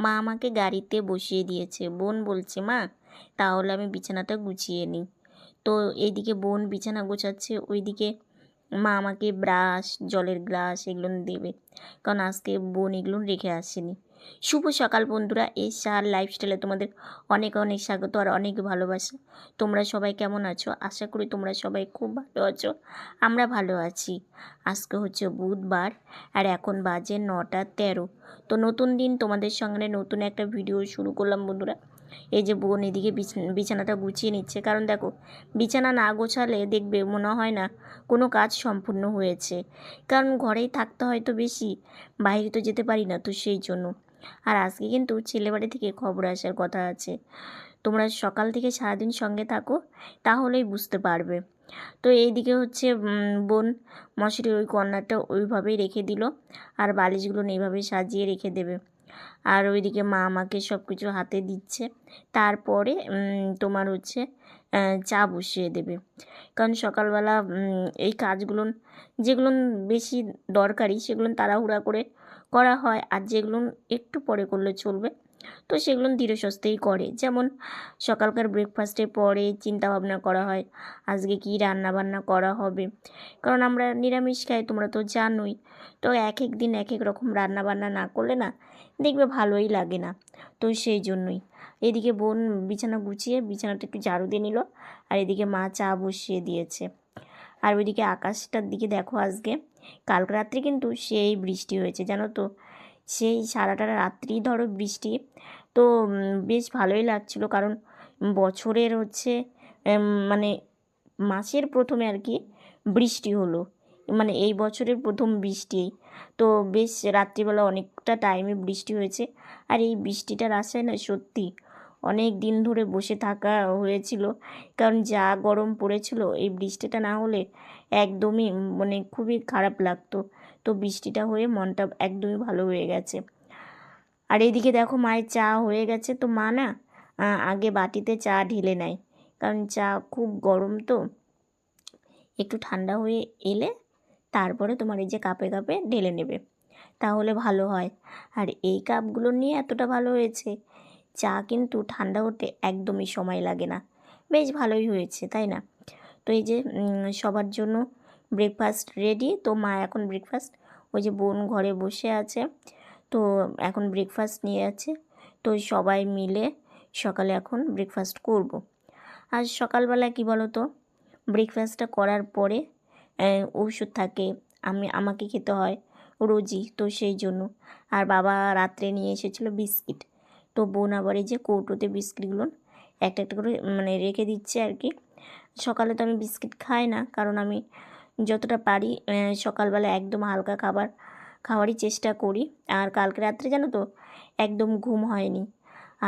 মা আমাকে গাড়িতে বসিয়ে দিয়েছে। বোন বলছে, মা, তাহলে আমি বিছানাটা গুছিয়ে নিই। তো এইদিকে বোন বিছানা গোছাচ্ছে, ওইদিকে মা আমাকে ব্রাশ, জলের গ্লাস এগুলো দেবে। কারণ আজকে বোন এগুলো রেখে আসেনি। শুভ সকাল বন্ধুরা, এই সার লাইফস্টাইলে তোমাদের অনেক অনেক স্বাগত আর অনেক ভালোবাসা। তোমরা সবাই কেমন আছো? আশা করি তোমরা সবাই খুব ভালো আছো, আমরা ভালো আছি। আজকে হচ্ছে বুধবার আর এখন বাজে নটা তেরো। তো নতুন দিন তোমাদের সঙ্গে নতুন একটা ভিডিও শুরু করলাম বন্ধুরা। এই যে বোন এদিকে বিছ- বিছানাটা গুছিয়ে নিচ্ছে। কারণ দেখো, বিছানা না গোছালে দেখবে মনে হয় না কোনো কাজ সম্পূর্ণ হয়েছে। কারণ ঘরেই থাকতে হয়তো বেশি, বাইরে তো যেতে পারি না তো সেই জন্য। আর আজকে কিন্তু ছেলেবাড়ি থেকে খবর আসার কথা আছে। তোমরা সকাল থেকে সারাদিন সঙ্গে থাকো, তাহলেই বুঝতে পারবে। তো এইদিকে হচ্ছে বোন, মশারির ওই কর্নারটা ওইভাবেই রেখে দিল আর বালিশগুলো এইভাবেই সাজিয়ে রেখে দেবে। আর ওইদিকে মা আমাকে সব কিছু হাতে দিচ্ছে। তারপরে তোমার হচ্ছে চা বসিয়ে দেবে। কারণ সকালবেলা এই কাজগুলো, যেগুলো বেশি দরকারি, সেগুলো তাড়াহুড়া করে করা হয় আর যেগুলো একটু পরে করলে চলবে। তো সেগুলো ধীরে সুস্থেই করে। যেমন সকালকার ব্রেকফাস্টের পরে চিন্তা ভাবনা করা হয়, আজকে কি রান্না বান্না করা হবে? কারণ আমরা নিরামিষ খাই, তোমরা তো জানোই। তো এক এক দিন এক এক রকম রান্না বান্না না করলে না, দেখবে ভালোই লাগে না। তো সেই জন্যই। এদিকে বোন বিছানা গুছিয়ে, বিছানাটা একটু ঝাড়ু দিয়ে নিল আর এদিকে মা চা বসিয়ে দিয়েছে। আর ওইদিকে আকাশটার দিকে দেখো আজকে। কাল রাত্রে কিন্তু সেই বৃষ্টি হয়েছে, জানো তো? সেই সারাটা রাত্রি ধরো বৃষ্টি। তো বেশ ভালোই লাগছিল কারণ বছরের হচ্ছে মানে মাসের প্রথমে আর কি বৃষ্টি হলো। মানে এই বছরের প্রথম বৃষ্টি। তো বেশ রাত্রিবেলা অনেকটা টাইমে বৃষ্টি হয়েছে। আর এই বৃষ্টিটার আশায় না সত্যি অনেক দিন ধরে বসে থাকা হয়েছিল। কারণ যা গরম পড়েছিল, এই বৃষ্টিটা না হলে একদমই মানে খুবই খারাপ লাগতো। তো বৃষ্টিটা হয়ে মনটা একদমই ভালো হয়ে গেছে। আর এইদিকে দেখো মায়ের চা হয়ে গেছে। তো মা না আগে বাটিতে চা ঢেলে নেয়। কারণ চা খুব গরম তো। একটু ঠান্ডা হয়ে এলে তারপরে তোমার এই যে কাপে কাপে ঢেলে নেবে। তাহলে ভালো হয়। আর এই কাপগুলো নিয়ে এতটা ভালো হয়েছে চা কিন্তু ঠান্ডা হতে একদমই সময় লাগে না। বেশ ভালোই হয়েছে, তাই না? তো এই যে সবার জন্য ব্রেকফাস্ট রেডি তো মা এখন ব্রেকফাস্ট ওই যে বোন ঘরে বসে আছে, তো এখন ব্রেকফাস্ট নিয়ে আছে, তো সবাই মিলে সকালে এখন ব্রেকফাস্ট করব। আর সকালবেলা কি বলো তো ব্রেকফাস্টটা করার পরে ওষুধ থাকে, আমি, আমাকে খেতে হয় রোজই, তো সেই জন্য। আর বাবা রাত্রে নিয়ে এসেছিল বিস্কিট। তো বোন আবার এই যে কৌটোতে বিস্কিটগুলো একটা একটা করে মানে রেখে দিচ্ছে আর কি। সকালে তো আমি বিস্কিট খাই না, কারণ আমি যতটা পারি সকালবেলা একদম হালকা খাবার খাওয়ারই চেষ্টা করি। আর কালকে রাত্রে জানো তো, একদম ঘুম হয়নি।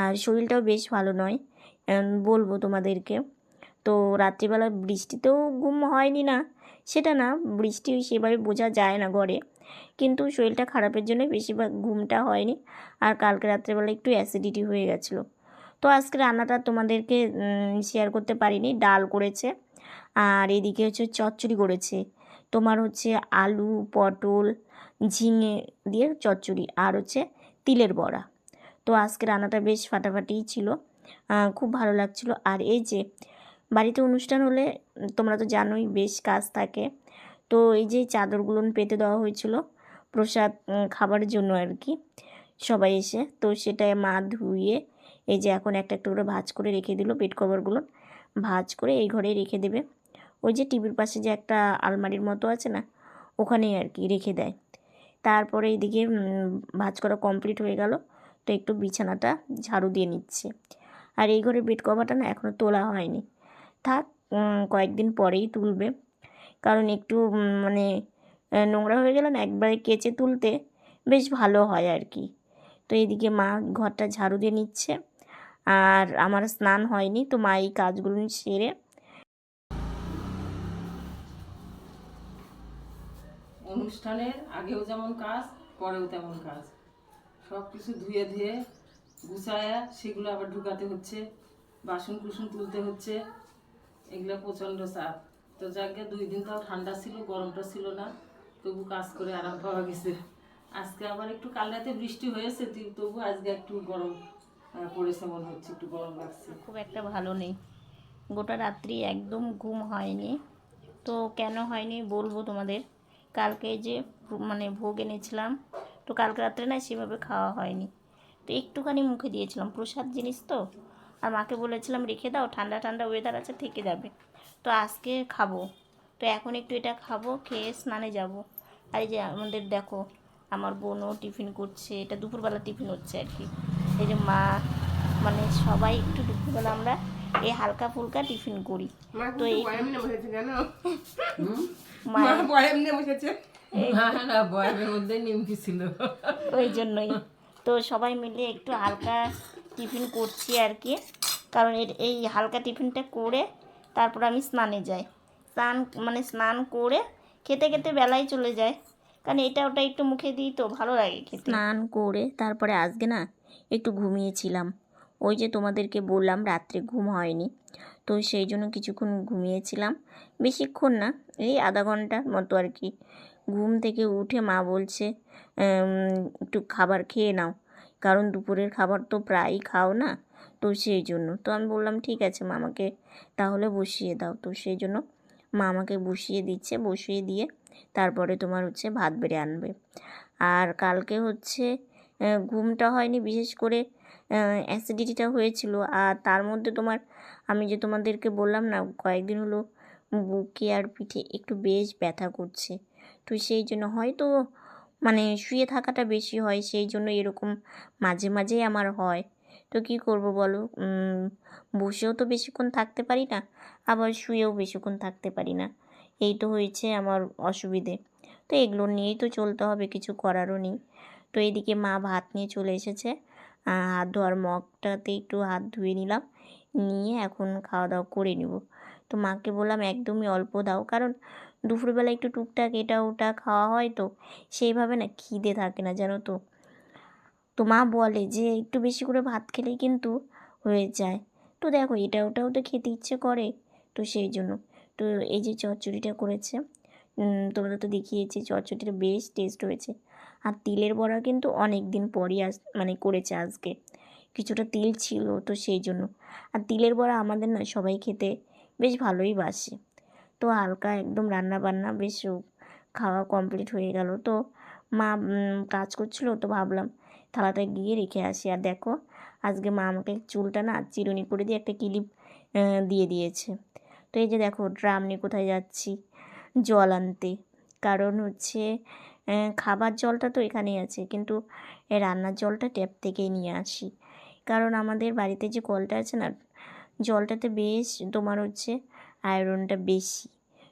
আর শরীরটাও বেশ ভালো নয় বলব তোমাদেরকে। তো রাত্রিবেলা বৃষ্টিতেও ঘুম হয়নি না, সেটা না, বৃষ্টি সেভাবে বোঝা যায় না ঘরে। কিন্তু শরীরটা খারাপের জন্য বেশিরভাগ ঘুমটা হয়নি আর কালকে রাত্রেবেলা একটু অ্যাসিডিটি হয়ে গেছিল। তো আজকে রান্নাটা তোমাদেরকে শেয়ার করতে পারিনি। ডাল করেছে আর এদিকে হচ্ছে চচ্চড়ি করেছে। তোমার হচ্ছে আলু, পটল, ঝিঙে দিয়ে চচ্চড়ি আর হচ্ছে তিলের বড়া। তো আজকে রান্নাটা বেশ ফাটাফাটিই ছিল খুব ভালো লাগছিল। আর এই যে বাড়িতে অনুষ্ঠান হলে, তোমরা তো জানোই বেশ কাজ থাকে। তো এই যে চাদরগুলো পেতে দেওয়া হয়েছিল প্রসাদ উম, খাবারের জন্য আর কি সবাই এসে। তো সেটা মা ধুয়ে এই যে এখন একটা একটা করে ভাজ করে রেখে দিল বেড কভারগুলো ভাজ করে এই ঘরে রেখে দেবে। ওই যে টিভির পাশে যে একটা আলমারির মতো আছে না ওখানেই আর কি রেখে দেয়। তারপরে এইদিকে উম, ভাজ করা কমপ্লিট হয়ে গেল। তো একটু বিছানাটা ঝাড়ু দিয়ে নিচ্ছে। আর এই ঘরে বেড কভারটা না এখনও তোলা হয়নি। থাক কয়েকদিন পরেই তুলবে। কারণ একটু মানে নোংরা হয়ে গেলে না একবারে কেচে তুলতে বেশ ভালো হয় আর কি। তো এইদিকে মা ঘরটা ঝাড়ু দিয়ে নিচ্ছে। আর আমার স্নান হয়নি, তো মা এই কাজগুলো সেরে অনুষ্ঠানের আগেও যেমন কাজ, পরেও তেমন কাজ। সব কিছু ধুয়ে ধুয়ে গুছায়া সেগুলো আবার ঢুকাতে হচ্ছে বাসন কুসন তুলতে হচ্ছে, এগুলো প্রচণ্ড চাপ। তো যাকে দুই দিন তাও ঠান্ডা ছিল, গরমটা ছিল না, তবু কাজ করে আরাম পাওয়া গেছে। আজকে আবার একটু কাল রাতে বৃষ্টি হয়েছে তবু আজকে একটু গরম পড়েছে মনে হচ্ছে, একটু গরম লাগছে। খুব একটা ভালো নেই। গোটা রাত্রি একদম ঘুম হয়নি। তো কেন হয়নি বলব তোমাদের? কালকে যে মানে ভোগ এনেছিলাম, তো কালকে রাত্রে না সেভাবে খাওয়া হয়নি। তো একটুখানি মুখে দিয়েছিলাম, প্রসাদ জিনিস তো। আর মাকে বলেছিলাম, রেখে দাও, ঠান্ডা ঠান্ডা ওয়েদার আছে, থেকে যাবে। তো আজকে খাব। তো এখন একটু এটা খাব খেয়ে স্নানে যাব। আর এই যে আমাদের দেখো আমার বোনও টিফিন করছে এটা দুপুরবেলা টিফিন হচ্ছে আর কি। এই যে মা মানে সবাই একটু দুপুরবেলা আমরা এই হালকা ফুলকা টিফিন করি। তো এই মা বসেছে। নিমকি ছিল। ওই জন্যই। তো সবাই মিলে একটু হালকা টিফিন করছি আর কি। কারণ এর- এই হালকা টিফিনটা করে তারপর আমি স্নানে যাই। স্নান মানে স্নান করে খেতে খেতে বেলায় চলে যায় কারণ এটা ওটা একটু মুখে দিই তো ভালো লাগে খেতে। স্নান করে তারপরে আজকে না একটু ঘুমিয়েছিলাম। ওই যে তোমাদেরকে বললাম রাত্রে ঘুম হয়নি। তো সেই জন্য কিছুক্ষণ ঘুমিয়েছিলাম। বেশিক্ষণ না, এই আধা ঘণ্টার মতো আর কি। ঘুম থেকে উঠে মা বলছে একটু খাবার খেয়ে নাও। কারণ দুপুরের খাবার তো প্রায়ই খাও না। তো সেই জন্য। তো আমি বললাম, ঠিক আছে মামাকে তাহলে বসিয়ে দাও। তো সেই জন্য মা আমাকে বসিয়ে দিচ্ছে, বসিয়ে দিয়ে তারপরে তোমার হচ্ছে ভাত বেড়ে আনবে। আর কালকে হচ্ছে ঘুমটা হয়নি, বিশেষ করে অ্যাসিডিটিটা হয়েছিল। আর তার মধ্যে তোমার, আমি যে তোমাদেরকে বললাম না, কয়েকদিন হলো বুকে আর পিঠে একটু বেশ ব্যথা করছে। তো সেই জন্য হয়তো মানে শুয়ে থাকাটা বেশি হয়, সেই জন্য এরকম মাঝে মাঝেই আমার হয়। তো কি করব বলো? বসেও তো বেশিক্ষণ থাকতে পারি না, আবার শুয়েও বেশিক্ষণ থাকতে পারি না। এই তো হয়েছে আমার অসুবিধে। তো এগুলো নিয়েই তো চলতে হবে, কিছু করারও নেই। তো এদিকে মা ভাত নিয়ে চলে এসেছে। হাত ধোয়ার মগটাতে একটু হাত ধুয়ে নিলাম, নিয়ে এখন খাওয়া দাওয়া করে নিব। তো মাকে বললাম, একদমই অল্প দাও, কারণ দুপুরবেলা একটু টুকটাক এটা ওটা খাওয়া হয় তো, সেইভাবে না খিদে থাকে না, জানো তো? তো মা বলে যে, একটু বেশি করে ভাত খেলেই কিন্তু হয়ে যায়। তো দেখো, এটা ওটাও তো খেতে ইচ্ছে করে, তো সেই জন্য। তো এই যে চচ্চড়িটা করেছে তোমরা তো দেখিয়েছি চচ্চড়িটা বেশ টেস্ট হয়েছে। আর তিলের বড়া কিন্তু অনেক দিন পরই আস মানে করেছে আজকে। কিছুটা তিল ছিল, তো সেই জন্য। আর তিলের বড়া আমাদের না সবাই খেতে বেশ ভালোই বাসে। তো হালকা একদম রান্না বান্না বেশ খাওয়া কমপ্লিট হয়ে গেল। তো মা কাজ করছিল, তো ভাবলাম থালাটা গিয়ে রেখে আসি। আর দেখো, আজকে মা আমাকে চুলটা না চিরুনি করে দিয়ে একটা ক্লিপ দিয়ে দিয়েছে। তো এই যে দেখো ড্রাম নিয়ে কোথায় যাচ্ছি? জল আনতে। কারণ হচ্ছে খাবার জলটা তো এখানেই আছে, কিন্তু রান্নার জলটা ট্যাপ থেকেই নিয়ে আসি। কারণ আমাদের বাড়িতে যে কলটা আছে না, জলটাতে বেশ তোমার হচ্ছে আয়রনটা বেশি।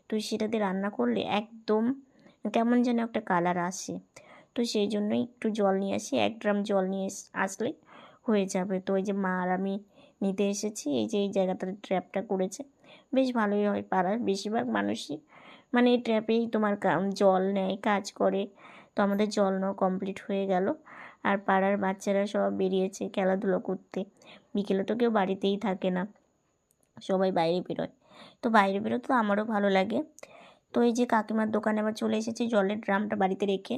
তো সেটাতে রান্না করলে একদম কেমন যেন একটা কালার আসে। তো সেই জন্যই একটু জল নিয়ে আসি, এক ড্রাম জল নিয়ে আসলে হয়ে যাবে। তো ওই যে মা আর আমি নিতে এসেছি, এই যে এই জায়গাটাতে ট্র্যাপটা করেছে, বেশ ভালোই হয় পাড়ার বেশিরভাগ মানুষই। মানে এই ট্র্যাপেই তোমার জল নেয়, কাজ করে, তো আমাদের জল নেওয়া কমপ্লিট হয়ে গেল। আর পাড়ার বাচ্চারা সব বেরিয়েছে খেলাধুলো করতে। বিকেলে তো কেউ বাড়িতেই থাকে না, সবাই বাইরে বেরোয়। তো বাইরে বেরোতে তো আমারও ভালো লাগে। তো এই যে কাকিমার দোকানে আবার চলে এসেছি, জলের ড্রামটা বাড়িতে রেখে।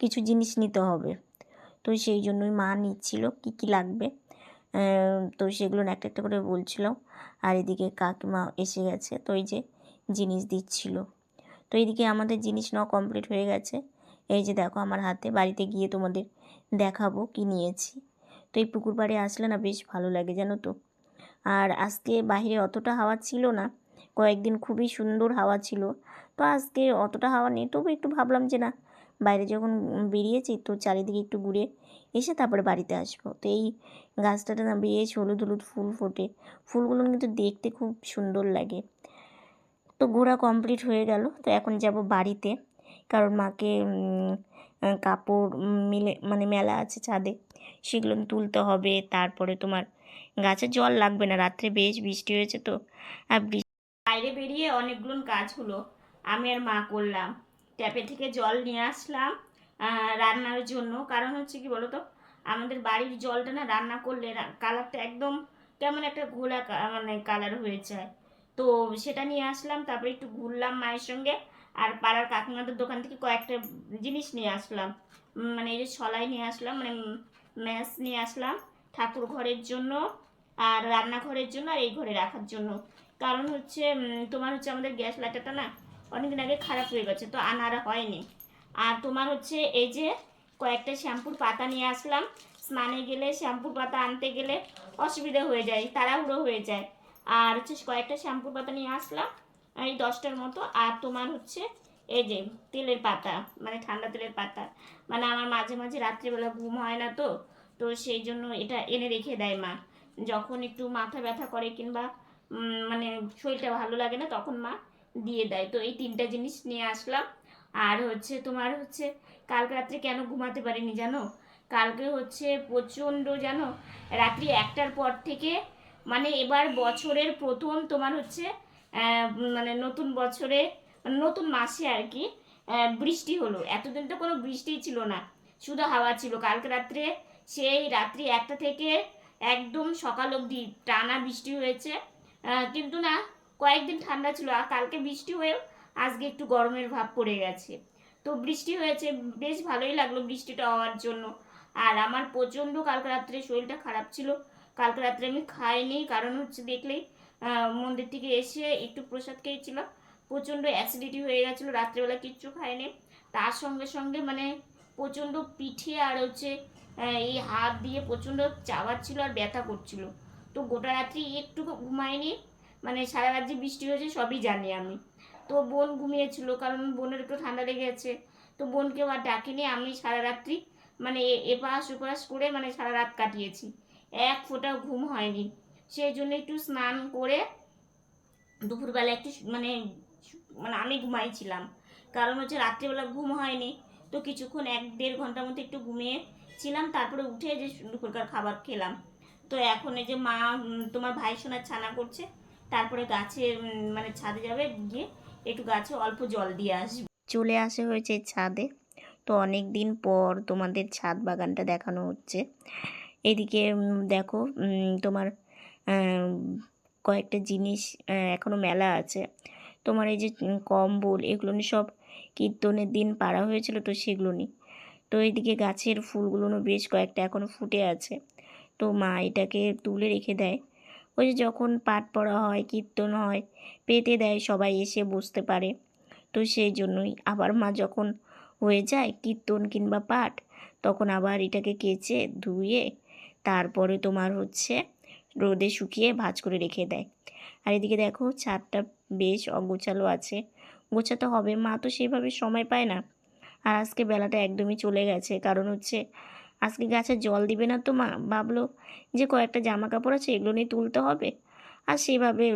কিছু জিনিস নিতে হবে। তো সেই জন্যই মা নিচ্ছিল কি কি লাগবে। তো সেগুলো একটা একটা করে বলছিল। আর এদিকে কাকিমা এসে গেছে, তো এই যে জিনিস দিচ্ছিল। তো এইদিকে আমাদের জিনিস নেওয়া কমপ্লিট হয়ে গেছে। এই যে দেখো আমার হাতে, বাড়িতে গিয়ে তোমাদের দেখাবো কি নিয়েছি। তো এই পুকুর পাড়ে আসলে না বেশ ভালো লাগে, জানো তো। আর আজকে বাইরে অতটা হাওয়া ছিল না, কয়েকদিন খুবই সুন্দর হাওয়া ছিল। তো আজকে অতটা হাওয়া নেই, তবু একটু ভাবলাম যে না বাইরে যখন বেরিয়েছি তো চারিদিকে একটু ঘুরে এসে তারপরে বাড়িতে আসব। তো এই গাছটাতে না বেশ হলুদ হলুদ ফুল ফোটে। ফুলগুলো কিন্তু দেখতে খুব সুন্দর লাগে। তো ঘোরা কমপ্লিট হয়ে গেল। তো এখন যাব বাড়িতে। কারণ মাকে কাপড় মিলে মানে মেলা আছে ছাদে, সেগুলো তুলতে হবে। তারপরে তোমার গাছে জল লাগবে না। রাত্রে বেশ বৃষ্টি হয়েছে তো। আর বাইরে বেরিয়ে অনেকগুলো কাজ হলো আমি আর মা করলাম। ট্যাপে থেকে জল নিয়ে আসলাম রান্নার জন্য। কারণ হচ্ছে কি বলতো, আমাদের বাড়ির জলটা না রান্না করলে কালারটা একদম কেমন একটা ঘোলা মানে কালার হয়ে যায়। তো সেটা নিয়ে আসলাম, তারপরে একটু ঘুরলাম মায়ের সঙ্গে, আর পাড়ার কাকিমাদের দোকান থেকে কয়েকটা জিনিস নিয়ে আসলাম। মানে এই যে সলাই নিয়ে আসলাম মানে ম্যাশ নিয়ে আসলাম, ঠাকুর ঘরের জন্য, আর রান্নাঘরের জন্য, আর এই ঘরে রাখার জন্য। কারণ হচ্ছে তোমার হচ্ছে আমাদের গ্যাস লাইটারটা না অনেকদিন আগে খারাপ হয়ে গেছে, তো আনার হয়নি। আর তোমার হচ্ছে এই যে কয়েকটা শ্যাম্পুর পাতা নিয়ে আসলাম, স্নানে গেলে শ্যাম্পুর পাতা আনতে গেলে অসুবিধা হয়ে যায়, তাড়াহুড়ো হয়ে যায়। আর হচ্ছে কয়েকটা শ্যাম্পুর পাতা নিয়ে আসলাম, এই দশটার মতো। আর তোমার হচ্ছে এই যে তেলের পাতা মানে ঠান্ডা তেলের পাতা। মানে আমার মাঝে মাঝে রাত্রিবেলা ঘুম হয় না তো তো সেই জন্য এটা এনে রেখে দেয় মা। যখন একটু মাথা ব্যথা করে কিংবা মানে শরীরটা ভালো লাগে না, তখন মা দিয়ে দেয়। তো এই তিনটা জিনিস নিয়ে আসলাম। আর হচ্ছে তোমার হচ্ছে কালকে রাত্রে কেন ঘুমাতে পারিনি জানো? কালকে হচ্ছে প্রচণ্ড জানো, রাত্রি একটার পর থেকে মানে এবার বছরের প্রথম তোমার হচ্ছে মানে নতুন বছরে, নতুন মাসে আর কি বৃষ্টি হলো। এতদিন তো কোনো বৃষ্টিই ছিল না, শুধু হাওয়া ছিল। কালকে রাত্রে সেই রাত্রি একটা থেকে একদম সকাল অবধি টানা বৃষ্টি হয়েছে। কিন্তু না কয়েকদিন ঠান্ডা ছিল আর কালকে বৃষ্টি হয়েও আজকে একটু গরমের ভাব পড়ে গেছে। তো বৃষ্টি হয়েছে, বেশ ভালোই লাগল বৃষ্টিটা হওয়ার জন্য। আর আমার প্রচণ্ড কালকে রাত্রে শরীরটা খারাপ ছিল। কালকে রাত্রে আমি খাইনি, কারণ হচ্ছে দেখলেই মন্দির থেকে এসে একটু প্রসাদ খেয়েছিলাম। প্রচণ্ড অ্যাসিডিটি হয়ে গেছিল, রাত্রেবেলা কিচ্ছু খাইনি। তার সঙ্গে সঙ্গে মানে প্রচণ্ড পিঠে আর হচ্ছে এই হাত দিয়ে প্রচণ্ড চাবাচ্ছিল আর ব্যথা করছিল। তো গোটা রাত্রি একটু ঘুমাইনি মানে সারা রাত যে বৃষ্টি হয়েছে সবই জানি আমি। তো বোন ঘুমিয়েছিল, কারণ বোনের একটু ঠান্ডা লেগেছে। গেছে তো বোনকেও আর ডাকিনি, আমি সারা রাত্রি মানে এপাশ ওপাশ করে মানে সারা রাত কাটিয়েছি। এক ফোঁটাও ঘুম হয়নি। সেই জন্য একটু স্নান করে দুপুরবেলা একটু মানে মানে আমি ঘুমাইছিলাম। কারণ হচ্ছে রাত্রিবেলা ঘুম হয়নি। তো কিছুক্ষণ এক দেড় ঘণ্টার মধ্যে একটু ঘুমিয়েছিলাম, তারপরে উঠে যে দুপুরকার খাবার খেলাম। তো এখন এই যে মা তোমার ভাই সোনার ছানা করছে তারপরে গাছে মানে ছাদে যাবে গিয়ে একটু গাছে অল্প জল দিয়ে আসবে। চলে আসে হয়েছে ছাদে। তো অনেক দিন পর তোমাদের ছাদ বাগানটা দেখানো হচ্ছে। এদিকে দেখো তোমার কয়েকটা জিনিস আহ, এখনও মেলা আছে। তোমার এই যে কম্বল এগুলো নিয়ে সব কীর্তনের দিন পাড়া হয়েছিল তো সেগুলো নিয়ে। তো এইদিকে গাছের ফুলগুলো বেশ কয়েকটা এখনও ফুটে আছে। তো মা এটাকে তুলে রেখে দেয়। ওই যে যখন পাঠ পড়া হয়, কীর্তন হয় পেতে দেয়, সবাই এসে বসতে পারে। তো সেই জন্যই আবার মা যখন হয়ে যায় কীর্তন কিংবা পাঠ, তখন আবার এটাকে কেচে, ধুয়ে তারপরে তোমার হচ্ছে রোদে শুকিয়ে ভাঁজ করে রেখে দেয়। আর এদিকে দেখো ছাদটা বেশ অগোছালো আছে। গোছাতে হবে, মা তো সেভাবে সময় পায় না। আর আজকে বেলাটা একদমই চলে গেছে, কারণ হচ্ছে আজকে গাছে জল দিবে না তো মা? ভাবলো যে কয়েকটা জামা কাপড় আছে, এগুলো নিয়ে তুলতে হবে। আর সেভাবে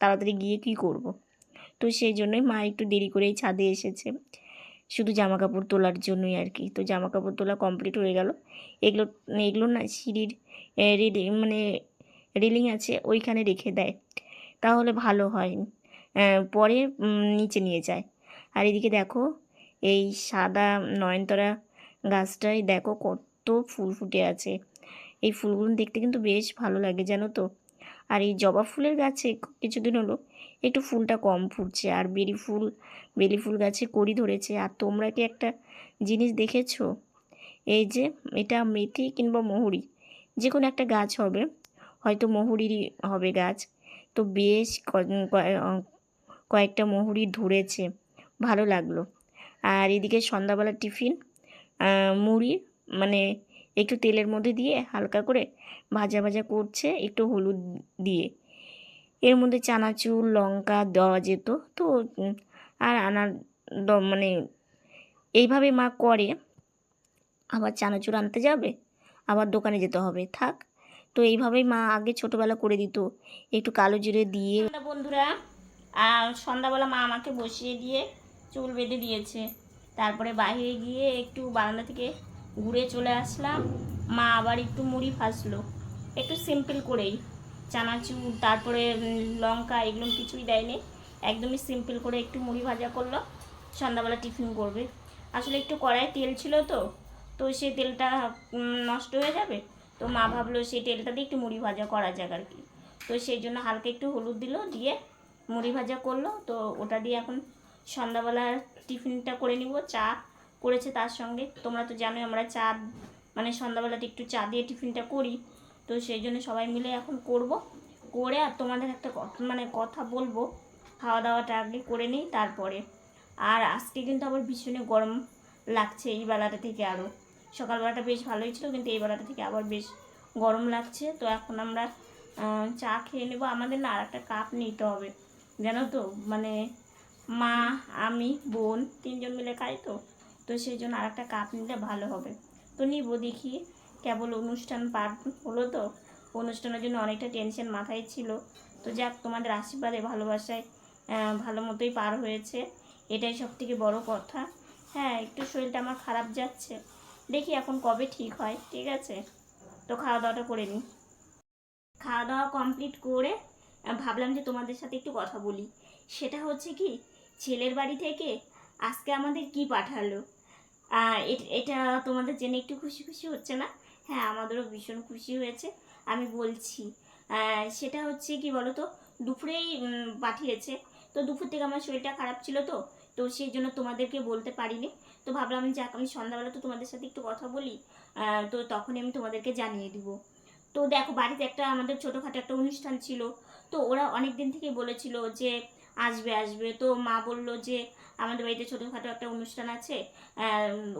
তাড়াতাড়ি গিয়ে কি করব। তো সেই জন্যই মা একটু দেরি করেই ছাদে এসেছে। শুধু জামা কাপড় তোলার জন্যই আর কি। তো জামা কাপড় তোলা কমপ্লিট হয়ে গেল। এগুলো এগুলো না সিঁড়ির রেলি মানে রেলিং আছে, ওইখানে রেখে দেয়। তাহলে ভালো হয়। পরে নিচে নিয়ে যায়। আর এদিকে দেখো, এই সাদা নয়নতারা গাছটায় দেখো কত ফুল ফুটে আছে। এই ফুলগুলো দেখতে কিন্তু বেশ ভালো লাগে, জানো তো? আর এই জবা ফুলের গাছে কিছুদিন হলো একটু ফুলটা কম ফুটছে, আর বেলি ফুল বেলি ফুল গাছে কড়ি ধরেছে। আর তোমরা কি একটা জিনিস দেখেছ? এই যে এটা মেথি কিংবা মহুরি যে কোনো একটা গাছ হবে, হয়তো মহুরিরই হবে গাছ। তো বেশ কয়েকটা মহুরি ধরেছে, ভালো লাগল। আর এদিকে সন্ধ্যাবেলা টিফিন মুড়ি মানে একটু তেলের মধ্যে দিয়ে হালকা করে ভাজা ভাজা করছে একটু হলুদ দিয়ে। এর মধ্যে চানাচুর, লঙ্কা, দেওয়া যেত। তো আর আনার মানে এইভাবে মা করে। আবার চানাচুর আনতে যাবে, আবার দোকানে যেতে হবে। থাক, তো এইভাবেই মা আগে ছোটোবেলা করে দিত। একটু কালো জিরে দিয়ে। বন্ধুরা আর সন্ধ্যাবেলা মা আমাকে বসিয়ে দিয়ে চুল বেঁধে দিয়েছে। তারপরে বাইরে গিয়ে একটু বারান্দা থেকে ঘুরে চলে আসলাম। মা আবার একটু মুড়ি ভাজলো। একটু সিম্পল করেই। চানাচুর, তারপরে লঙ্কা এগুলো কিছুই দেয়নি। একদমই সিম্পল করে একটু মুড়ি ভাজা করল। সন্ধ্যাবেলা টিফিন করবে। আসলে একটু কড়াই তেল ছিল তো তো সেই তেলটা নষ্ট হয়ে যাবে। তো মা ভাবলো সেই তেলটা দিয়ে একটু মুড়ি ভাজা করা যাক আর কি। তো সেই জন্য হালকা একটু হলুদ দিল, দিয়ে মুড়ি ভাজা করল। তো ওটা দিয়ে এখন সন্ধ্যাবেলা টিফিনটা করে নিব, চা করেছে তার সঙ্গে। তোমরা তো জানোই আমরা চা মানে সন্ধ্যাবেলাতে একটু চা দিয়ে টিফিনটা করি, তো সেই জন্য সবাই মিলে এখন করব। করে আর তোমাদের একটা কথা মানে কথা বলব। খাওয়া দাওয়াটা আগে করে নিই, তারপরে। আর আজকে কিন্তু আবার ভীষণই গরম লাগছে এই বেলাটা থেকে আরও সকালবেলাটা বেশ ভালোই ছিল, কিন্তু এই বেলাটা থেকে আবার বেশ গরম লাগছে। তো এখন আমরা চা খেয়ে নেব। আমাদের না আর একটা কাপ নিতে হবে। জানো তো মানে মা, আমি, বোন তিনজন মিলে খাই তো। তো সেই জন্য আর একটা কাপ নিলে ভালো হবে। তো নিবো দেখি। কেবল অনুষ্ঠান পার হলো তো। অনুষ্ঠানের জন্য অনেকটা টেনশন মাথায় ছিল। তো যাক, তোমাদের আশীর্বাদে, ভালোবাসায় ভালো মতোই পার হয়েছে। এটাই সব থেকে বড়ো কথা। হ্যাঁ একটু শরীরটা আমার খারাপ যাচ্ছে। দেখি এখন কবে ঠিক হয়, ঠিক আছে? তো খাওয়া দাওয়াটা করে নিই। খাওয়া দাওয়া কমপ্লিট করে ভাবলাম যে তোমাদের সাথে একটু কথা বলি। সেটা হচ্ছে কি ছেলের বাড়ি থেকে আজকে আমাদের কি পাঠালো? এটা তোমাদের জেনে একটু খুশি খুশি হচ্ছে না? হ্যাঁ আমাদেরও ভীষণ খুশি হয়েছে। আমি বলছি সেটা হচ্ছে কি বলো তো দুপুরেই পাঠিয়েছে। তো দুপুর থেকে আমার শরীরটা খারাপ ছিল তো? তো সেই জন্য তোমাদেরকে বলতে পারিনি। তো ভাবলাম যাক আমি সন্ধ্যাবেলা তো তোমাদের সাথে একটু কথা বলি। তো তখনই আমি তোমাদেরকে জানিয়ে দিব। তো দেখো, বাড়িতে একটা আমাদের ছোটোখাটো একটা অনুষ্ঠান ছিল। তো ওরা অনেক দিন থেকেই বলেছিল যে আসবে আসবে। তো মা বলল যে, আমাদের বাড়িতে ছোটোখাটো একটা অনুষ্ঠান আছে।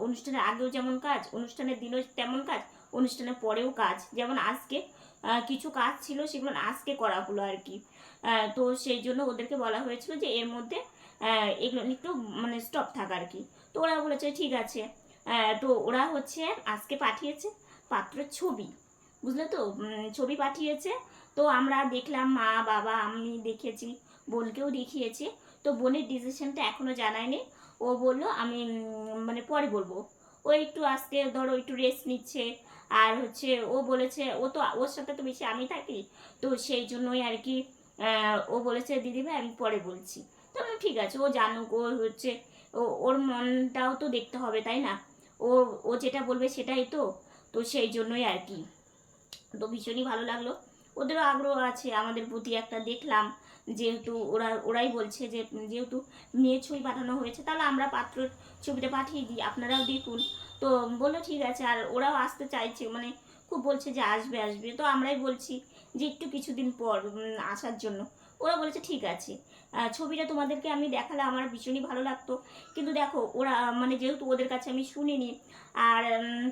অনুষ্ঠানের আগেও যেমন কাজ, অনুষ্ঠানের দিনও তেমন কাজ, অনুষ্ঠানের পরেও কাজ। যেমন আজকে কিছু কাজ ছিল, সেগুলো আজকে করা হলো আর কি। তো সেই জন্য ওদেরকে বলা হয়েছিল যে, এর মধ্যে এগুলো একটু মানে স্টপ থাকা আর কি। তো ওরা বলেছে, ঠিক আছে। তো ওরা হচ্ছে, আজকে পাঠিয়েছে পাত্রের ছবি। বুঝলে তো? ছবি পাঠিয়েছে। তো আমরা দেখলাম মা, বাবা, আমি দেখেছি। বোনকেও দেখিয়েছি। তো বোনের ডিসিশনটা এখনও জানায়নি। ও বলল আমি মানে পরে বলব। ও একটু আজকে ধরো একটু রেস্ট নিচ্ছে। আর হচ্ছে ও বলেছে ও তো ওর সাথে তো বেশি আমি থাকি। তো সেই জন্যই আর কি ও বলেছে দিদিভাই আমি পরে বলছি। তো আমি, ঠিক আছে ও জানুক। ও হচ্ছে ও ওর মনটাও তো দেখতে হবে তাই না? ও ও যেটা বলবে সেটাই তো। তো সেই জন্যই আর কি। তো ভীষণই ভালো লাগল। ওদেরও আগ্রহ আছে। আমাদের প্রতি একটা দেখলাম। যেহেতু ওরা, ওরাই বলছে যে যেহেতু মেয়ের ছবি পাঠানো হয়েছে, তাহলে আমরা পাত্রর ছবিটা পাঠিয়ে দিই, আপনারাও দেখুন। তো বলল, ঠিক আছে। আর ওরাও আসতে চাইছে মানে খুব বলছে যে, আসবে আসবে। তো আমরাই বলছি যে, একটু কিছুদিন পর আসার জন্য। ওরা বলেছে, ঠিক আছে। ছবিটা তোমাদেরকে আমি দেখালে আমার ভীষণই ভালো লাগতো। কিন্তু দেখো, ওরা মানে যেহেতু ওদের কাছে আমি শুনিনি, আর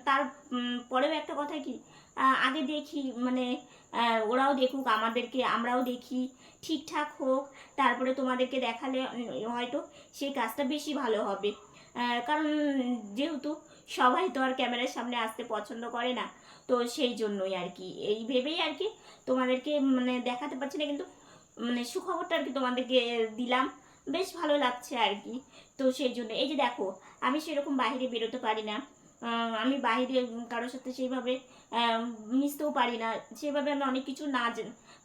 তার পরেও একটা কথা কি আগে দেখি মানে ওরাও দেখুক, আমাদেরকে, আমরাও দেখি, ঠিকঠাক হোক, তারপরে তোমাদেরকে দেখালে হয়তো সেই কাজটা বেশি ভালো হবে। কারণ, যেহেতু সবাই তো আর ক্যামেরার সামনে আসতে পছন্দ করে না, তো সেই জন্যই আর কি। এই ভেবেই আর কি তোমাদেরকে মানে দেখাতে পারছি না, কিন্তু মানে সুখবরটা আর কি তোমাদেরকে দিলাম। বেশ ভালো লাগছে আর কি। তো সেই জন্য, এই যে দেখো, আমি সেরকম বাইরে বেরোতে পারি না। আমি বাইরে কারোর সাথে সেইভাবে মিশতেও পারি না। সেভাবে আমি অনেক কিছু না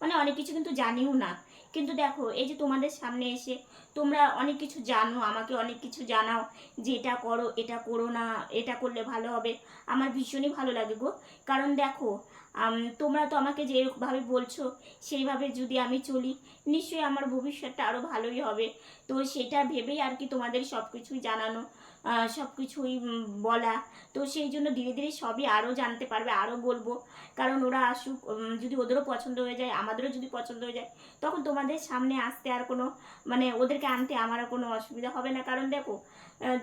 মানে অনেক কিছু কিন্তু জানিও না। কিন্তু দেখো, এই যে তোমাদের সামনে এসে তোমরা অনেক কিছু জানো, আমাকে অনেক কিছু জানাও, যে এটা করো এটা করো না, এটা করলে ভালো হবে। আমার ভীষণই ভালো লাগে গো। কারণ দেখো তোমরা তো আমাকে যেভাবে বলছো, সেইভাবে যদি আমি চলি, নিশ্চয়ই আমার ভবিষ্যৎটা আরও ভালোই হবে। তো সেটা ভেবেই আর কি তোমাদের সব কিছুই জানানো। সব কিছুই বলা। তো সেই জন্য ধীরে ধীরে সবই আরও জানতে পারবে, আরও বলব। কারণ ওরা আসুক যদি ওদেরও পছন্দ হয়ে যায়, আমাদেরও যদি পছন্দ হয়ে যায়, তখন তোমাদের সামনে আসতে আর কোনো মানে ওদেরকে আনতে আমারও কোনো অসুবিধা হবে না। কারণ দেখো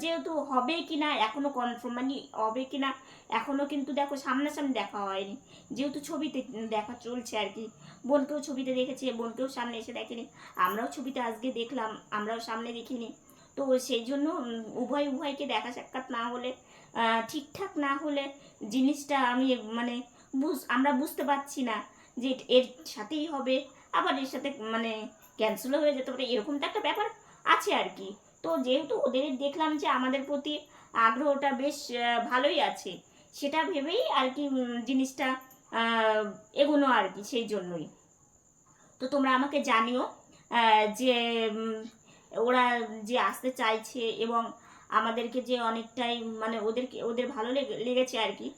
যেহেতু হবে কি না এখনও কনফার্ম মানে হবে কি না এখনও কিন্তু দেখো সামনাসামনি দেখা হয়নি। যেহেতু ছবিতে দেখা চলছে আর কি। বোনকেও ছবিতে দেখেছি, বোনকেও সামনে এসে দেখেনি। আমরাও ছবিতে আজকে দেখলাম, আমরাও সামনে দেখিনি। তো সেই জন্য উভয় উভয়কে দেখা সাক্ষাৎ না হলে ঠিকঠাক না হলে জিনিসটা আমি মানে বুঝ, আমরা বুঝতে পারছি না যে এর সাথেই হবে। আবার এর সাথে মানে ক্যান্সেলও হয়ে যেতে পারে। এরকম তো একটা ব্যাপার আছে আর কি। তো যেহেতু ওদের দেখলাম যে আমাদের প্রতি আগ্রহটা বেশ ভালোই আছে, সেটা ভেবেই আর কি জিনিসটা এগোনো আর কি, সেই জন্যই। তো তোমরা আমাকে জানিও যে ওরা যে আসতে চাইছে এবং আমাদেরকে যে অনেকটাই মানে ওদেরকে, ওদের ভালো লেগে- লেগেছে আর কি।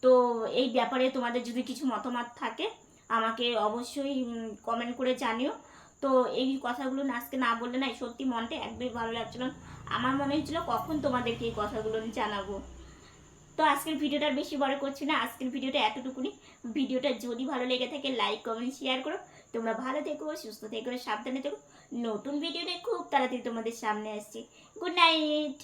তো এই ব্যাপারে তোমাদের যদি কিছু মতামত থাকে, আমাকে অবশ্যই কমেন্ট করে জানিও। তো এই কথাগুলো আজকে না বললে না সত্যি মনটা একদমই ভালো লাগছিল আমার মনে হচ্ছিল কখন তোমাদেরকে এই কথাগুলো আমি জানাব। তো আজকের ভিডিওটা বেশি বড় করছি না। আজকের ভিডিওটা এতটুকুনি। ভিডিওটা যদি ভালো লেগে থাকে লাইক কমেন্ট শেয়ার করো। তোমরা ভালো থেকো, সুস্থ থেকো, সাবধানে থেকো। নতুন ভিডিও নিয়ে খুব তাড়াতাড়ি তোমাদের সামনে আসছি। Good night